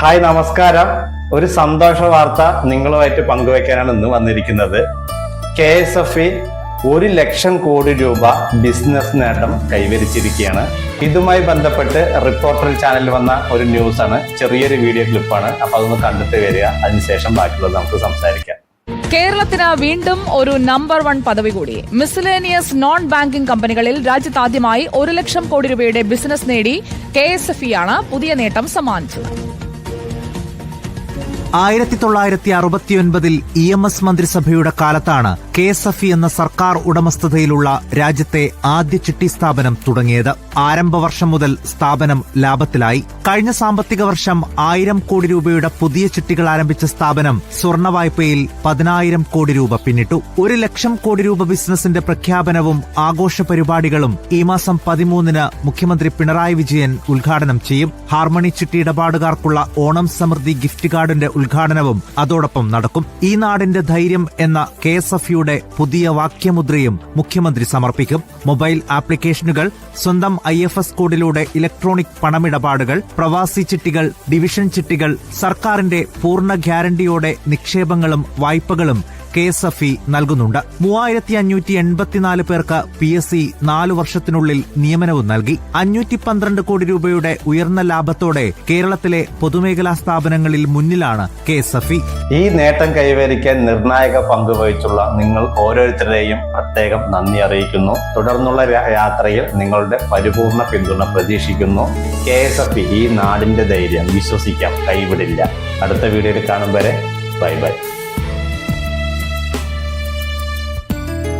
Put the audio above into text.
Hi നമസ്കാരം. ഒരു സന്തോഷ വാർത്ത നിങ്ങളുമായിട്ട് പങ്കുവയ്ക്കാനാണ് ഇന്ന് വന്നിരിക്കുന്നത്. കെ എസ് എഫ് ഇ ഒരു ലക്ഷം കോടി രൂപ ബിസിനസ് നേട്ടം കൈവരിച്ചിരിക്കുകയാണ്. ഇതുമായി ബന്ധപ്പെട്ട് റിപ്പോർട്ടർ ചാനലിൽ വന്ന ഒരു ന്യൂസാണ്. ചെറിയൊരു വീഡിയോ ക്ലിപ്പാണ്. അപ്പൊ അതൊന്ന് കണ്ടിട്ട് വരിക. അതിനുശേഷം ബാക്കിയുള്ളത് നമുക്ക് സംസാരിക്കാം. കേരളത്തിന് വീണ്ടും ഒരു നമ്പർ വൺ പദവി കൂടി. മിസ്ലേനിയസ് നോൺ ബാങ്കിംഗ് കമ്പനികളിൽ രാജ്യത്താദ്യമായി ഒരു ലക്ഷം കോടി രൂപയുടെ ബിസിനസ് നേടി കെ എസ് എഫ് ഇ ആണ് പുതിയ നേട്ടം സമ്മാനിച്ചത്. ആയിരത്തി തൊള്ളായിരത്തി അറുപത്തിയൊൻപതിൽ ഇ എം എസ് മന്ത്രിസഭയുടെ കാലത്താണ് കെ എസ് എഫ് എന്ന സർക്കാർ ഉടമസ്ഥതയിലുള്ള രാജ്യത്തെ ആദ്യ ചിട്ടി സ്ഥാപനം തുടങ്ങിയത്. ആരംഭ വർഷം മുതൽ സ്ഥാപനം ലാഭത്തിലായി. കഴിഞ്ഞ സാമ്പത്തിക വർഷം ആയിരം കോടി രൂപയുടെ പുതിയ ചിട്ടികൾ ആരംഭിച്ച സ്ഥാപനം സ്വർണ വായ്പയിൽ പതിനായിരം കോടി രൂപ പിന്നിട്ടു. ഒരു ലക്ഷം കോടി രൂപ ബിസിനസിന്റെ പ്രഖ്യാപനവും ആഘോഷ പരിപാടികളും ഈ മാസം പതിമൂന്നിന് മുഖ്യമന്ത്രി പിണറായി വിജയൻ ഉദ്ഘാടനം ചെയ്യും. ഹാർമണി ചിട്ടി ഇടപാടുകാർക്കുള്ള ഓണം സമൃദ്ധി ഗിഫ്റ്റ് കാർഡിന്റെ ഉദ്ഘാടനവും അതോടൊപ്പം നടക്കും. ഈ നാടിന്റെ ധൈര്യം എന്ന കെ എസ് എഫ് യുടെ പുതിയ വാക്യമുദ്രയും മുഖ്യമന്ത്രി സമർപ്പിക്കും. മൊബൈൽ ആപ്ലിക്കേഷനുകൾ സ്വന്തം ഐ എഫ് എസ് കോഡിലൂടെ ഇലക്ട്രോണിക് പണമിടപാടുകൾ പ്രവാസി ചിട്ടികൾ ഡിവിഷൻ ചിട്ടികൾ സർക്കാരിന്റെ പൂർണ ഗ്യാരണ്ടിയോടെ നിക്ഷേപങ്ങളും വായ്പകളും കെ എസ് എഫ് ഇ നൽകുന്നുണ്ട്. മൂവായിരത്തി അഞ്ഞൂറ്റി എൺപത്തിനാല് പേർക്ക് പി എസ് സി നാലു വർഷത്തിനുള്ളിൽ നിയമനവും നൽകി. അഞ്ഞൂറ്റി പന്ത്രണ്ട് കോടി രൂപയുടെ ഉയർന്ന ലാഭത്തോടെ കേരളത്തിലെ പൊതുമേഖലാ സ്ഥാപനങ്ങളിൽ മുന്നിലാണ് കെ എസ് എഫ് ഇ. ഈ നേട്ടം കൈവരിക്കാൻ നിർണായക പങ്ക് വഹിച്ചുള്ള നിങ്ങൾ ഓരോരുത്തരെയും പ്രത്യേകം നന്ദി അറിയിക്കുന്നു. തുടർന്നുള്ള യാത്രയിൽ നിങ്ങളുടെ പരിപൂർണ പിന്തുണ പ്രതീക്ഷിക്കുന്നു. കെ എസ് എഫ് ഈ നാടിന്റെ ധൈര്യം വിശ്വസിക്കാം. കൈവിടില്ല. അടുത്ത വീഡിയോയിൽ കാണും വരെ. Bye bye.